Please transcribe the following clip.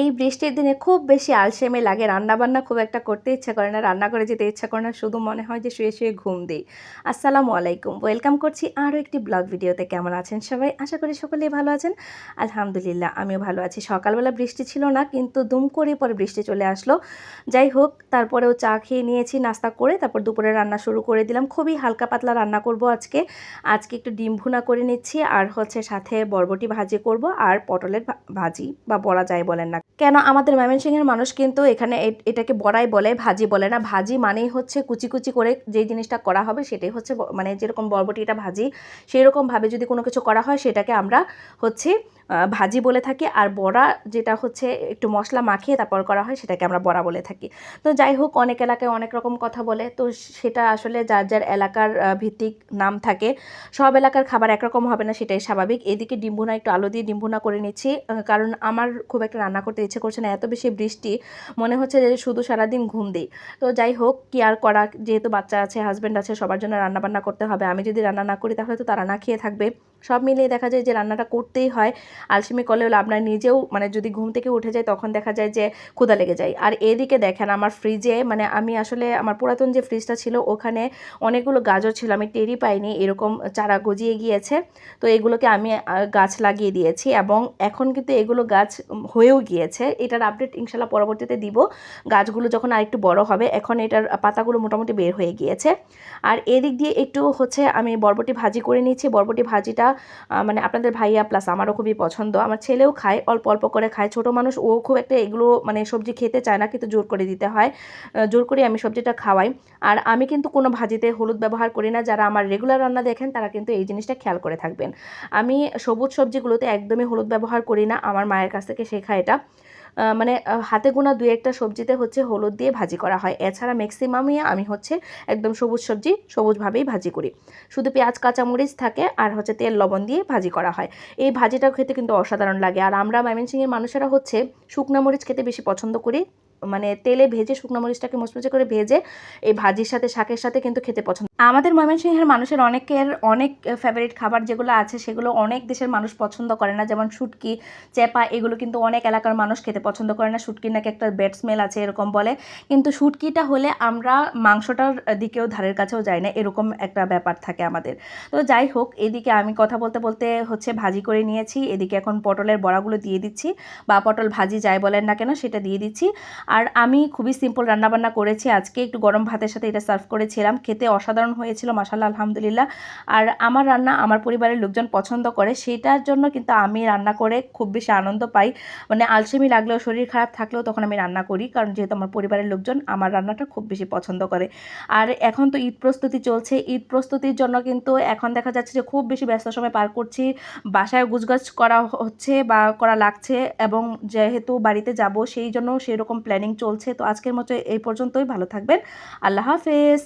এই বৃষ্টির দিনে খুব বেশি আলসেমি লাগে। রান্নাবান্না খুব একটা করতে ইচ্ছা করে না রান্না করে যেতে ইচ্ছা করে না, শুধু মনে হয় যে শুয়ে শুয়ে ঘুম দিই। আসসালামু আলাইকুম। ওয়েলকাম করছি আরও একটি ব্লগ ভিডিওতে। কেমন আছেন সবাই? আশা করি সকলেই ভালো আছেন। আলহামদুলিল্লাহ, আমিও ভালো আছি। সকালবেলা বৃষ্টি ছিল না, কিন্তু দুম করে পরে বৃষ্টি চলে আসলো। যাই হোক, তারপরেও চা খেয়ে নিয়েছি, নাস্তা করে তারপর দুপুরে রান্না শুরু করে দিলাম। খুবই হালকা পাতলা রান্না করব আজকে। আজকে একটু ডিম ভুনা করে নিচ্ছি, আর হচ্ছে সাথে বরবটি ভাজি করব, আর পটলের ভাজি বা বলা যায় বলেন না কেন আমাদের ময়মনসিংহের মানুষ কিন্তু এখানে এটাকে বড়াই বলে, ভাজি বলে না। ভাজি মানেই হচ্ছে কুচি কুচি করে যেই জিনিসটা করা হবে সেটাই হচ্ছে মানে যেরকম বরবটিটা ভাজি সেই রকমভাবে যদি কোনো কিছু করা হয় সেটাকে আমরা হচ্ছে ভাজি বলে থাকি। আর বড়া যেটা হচ্ছে একটু মশলা মাখিয়ে তারপর করা হয় সেটাকে আমরা বড়া বলে থাকি। তো যাই হোক, অনেক এলাকায় অনেক রকম কথা বলে। তো সেটা আসলে যার যার এলাকার ভিত্তিক নাম থাকে, সব এলাকার খাবার একরকম হবে না সেটাই স্বাভাবিক। এদিকে ডিম্বুনা, একটু আলু দিয়ে ডিম্বুনা করে নিচ্ছি। কারণ আমার খুব একটা রান্না করতে ইচ্ছে করছে না, এত বেশি বৃষ্টি, মনে হচ্ছে যে শুধু সারাদিন ঘুম দিই। তো যাই হোক, কি আর করা, যেহেতু বাচ্চা আছে হাজব্যান্ড আছে, সবার জন্য রান্নাবান্না করতে হবে। আমি যদি রান্না না করি, তাহলে তো তারা না খেয়ে থাকবে। সব মিলিয়ে দেখা যায় যে রান্নাটা করতেই হয়। আলসেমি করলেও লাভ নাই। নিজেও মানে যদি ঘুম থেকে উঠে যায় তখন দেখা যায় যে ক্ষুধা লেগে যায়। আর এদিকে দেখেন আমার ফ্রিজে মানে আমি আসলে আমার পুরাতন যে ফ্রিজটা ছিল ওখানে অনেকগুলো গাজর ছিল। আমি টেরই পাইনি। এরকম চারা গজিয়ে গিয়েছে। তো এগুলোকে আমি গাছ লাগিয়ে দিয়েছি এবং এখন কিন্তু এগুলো গাছ হয়েও গিয়েছে। এটার আপডেট ইনশাল্লাহ পরবর্তীতে দিব। গাছগুলো যখন আরেকটু বড় হবে, এখন এটার পাতাগুলো মোটামুটি বের হয়ে গিয়েছে। আর এদিক দিয়ে একটু হচ্ছে আমি বরবটি ভাজি করে নিয়েছি বরবটি ভাজিটা মানে আপনাদের ভাইয়া প্লাস আমারও খুবই পছন্দ। আমার ছেলেও খায়, অল্প অল্প করে খায়। ছোট মানুষ, ও খুব একটা এগুলো মানে সবজি খেতে চায় না, কিন্তু জোর করে দিতে হয়। জোর করে আমি সবজিটা খাওয়াই। আর আমি কিন্তু কোনো ভাজিতে হলুদ ব্যবহার করি না। যারা আমার রেগুলার রান্না দেখেন, তারা কিন্তু এই জিনিসটা খেয়াল করে থাকবেন। আমি সবুজ সবজিগুলোতে একদমই হলুদ ব্যবহার করি না। আমার মায়ের কাছ থেকে শেখা এটা। মানে হাতে গোনা দুই একটা সবজিতে হচ্ছে হলুদ দিয়ে ভাজি করা হয়। এছাড়া ম্যাক্সিমামই আমি হচ্ছে একদম সবুজ সবজি সবুজভাবেই ভাজি করি। শুধু পেঁয়াজ, কাঁচামরিচ থাকে, আর হচ্ছে তেল লবণ দিয়ে ভাজি করা হয়। এই ভাজিটা খেতে কিন্তু অসাধারণ লাগে। আর আমরা ময়মনসিংহের মানুষেরা হচ্ছে শুকনো মরিচ খেতে বেশি পছন্দ করি। মানে তেলে ভেজে শুকনো মরিচটাকে মুচমুচে করে ভেজে এই ভাজির সাথে, শাকের সাথে কিন্তু খেতে পছন্দ। আমাদের ময়মনসিংহের মানুষের অনেকের, অনেক ফেভারিট খাবার যেগুলো আছে সেগুলো অনেক দেশের মানুষ পছন্দ করে না। যেমন শুটকি, চেপা, এগুলো কিন্তু অনেক এলাকার মানুষ খেতে পছন্দ করে না। শুটকির নাকি একটা ব্যাড স্মেল আছে এরকম বলে। কিন্তু শুটকিটা হলে আমরা মাংসটার দিকেও ধারের কাছেও যাই না। এরকম একটা ব্যাপার থাকে আমাদের। তো যাই হোক, এদিকে আমি কথা বলতে বলতে হচ্ছে ভাজি করে নিয়েছি। এদিকে এখন পটলের বড়াগুলো দিয়ে দিচ্ছি। বা পটল ভাজি যাই বলেন না কেন, সেটা দিয়ে দিচ্ছি। আর আমি খুবই সিম্পল রান্নাবান্না করেছি। আজকে একটু গরম ভাতের সাথে এটা সার্ভ করেছিলাম। খেতে অসাধারণ হয়েছিল মাসাল্লাহ আলহামদুলিল্লাহ। আর আমার রান্না আমার পরিবারের লোকজন পছন্দ করে, সেটার জন্য কিন্তু আমি রান্না করে খুব বেশি আনন্দ পাই। মানে আলসেমি লাগলেও, শরীর খারাপ থাকলেও তখন আমি রান্না করি, কারণ যেহেতু আমার পরিবারের লোকজন, আমার রান্নাটা খুব বেশি পছন্দ করে। আর এখন তো ঈদ প্রস্তুতি চলছে। ঈদ প্রস্তুতির জন্য কিন্তু এখন দেখা যাচ্ছে যে খুব বেশি ব্যস্ত সময় পার করছি। বাসায় গুছগাছ করা হচ্ছে বা করা লাগছে এবং যেহেতু বাড়িতে যাব, সেই জন্য সেই রকম প্ল্যানিং চলছে। তো আজকের মতো এই পর্যন্তই। ভালো থাকবেন। আল্লাহ হাফেজ।